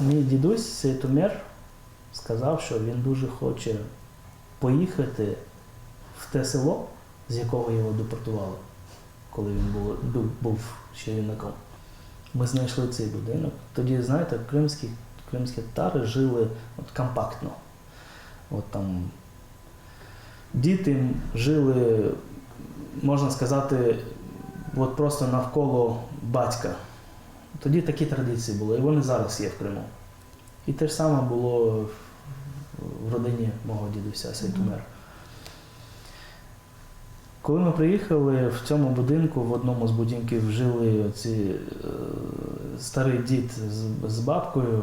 Мій дідусь Сейтумер сказав, що він дуже хоче поїхати в те село, з якого його депортували, коли він був, був, ще юнаком. Ми знайшли цей будинок. Тоді, знаєте, кримські, кримські татари жили от компактно. От там діти жили, можна сказати, от просто навколо батька. Тоді такі традиції були, і вони зараз є в Криму. І те ж саме було в- родині мого дідуся Сейтумер. Коли ми приїхали в цьому будинку, в одному з будинків жили ці е, старий дід з, з бабкою.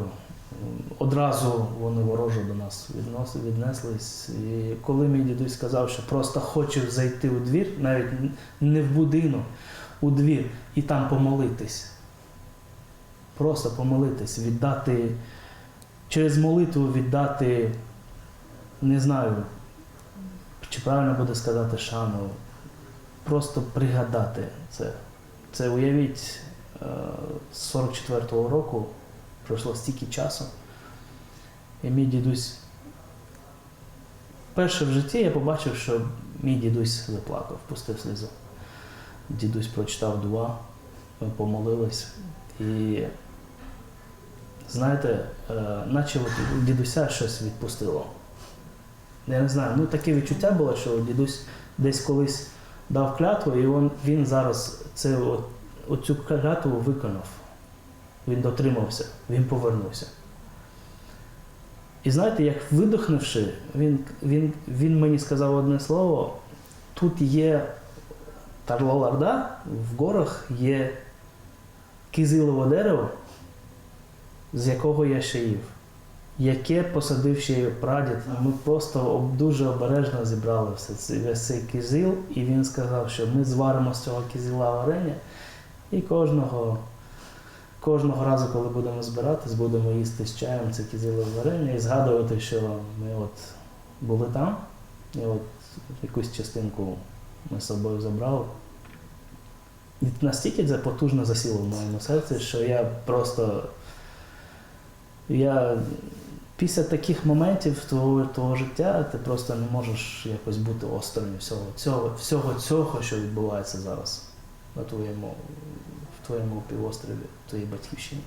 Одразу вони ворожо до нас віднос, віднеслись. І коли мій дідусь сказав, що просто хоче зайти у двір, навіть не в будинок, у двір, і там помолитись. Просто помолитись, віддати, через молитву віддати, не знаю, чи правильно буде сказати шану, просто пригадати це. Це уявіть, е, з 44-го року пройшло стільки часу. І мій дідусь. Перше в житті я побачив, що мій дідусь заплакав, пустив слізу. Дідусь прочитав дуа, помолились. І знаєте, е, наче от дідуся щось відпустило. Я не знаю, ну таке відчуття було, що дідусь десь колись дав клятву, і він, він зараз це, от, оцю клятву виконав. Він дотримався, він повернувся. І знаєте, як видихнувши, він, він, він мені сказав одне слово: тут є Тарлаларда, в горах є кизилове дерево, з якого я ще їв, яке посадив ще прадід. Ми просто дуже обережно зібрали все весь цей кизил, і він сказав, що ми зваримо з цього кизила варення, і кожного, кожного разу, коли будемо збиратись, будемо їсти з чаєм це кизилове варення і згадувати, що ми от були там, і от якусь частинку ми з собою забрали. І настільки це потужно засіло в моєму серці, що я просто. Я після таких моментів твого, твого життя ти просто не можеш якось бути осторонь всього цього, всього цього, що відбувається зараз на твоєму, в твоєму півострові, твоїй батьківщині.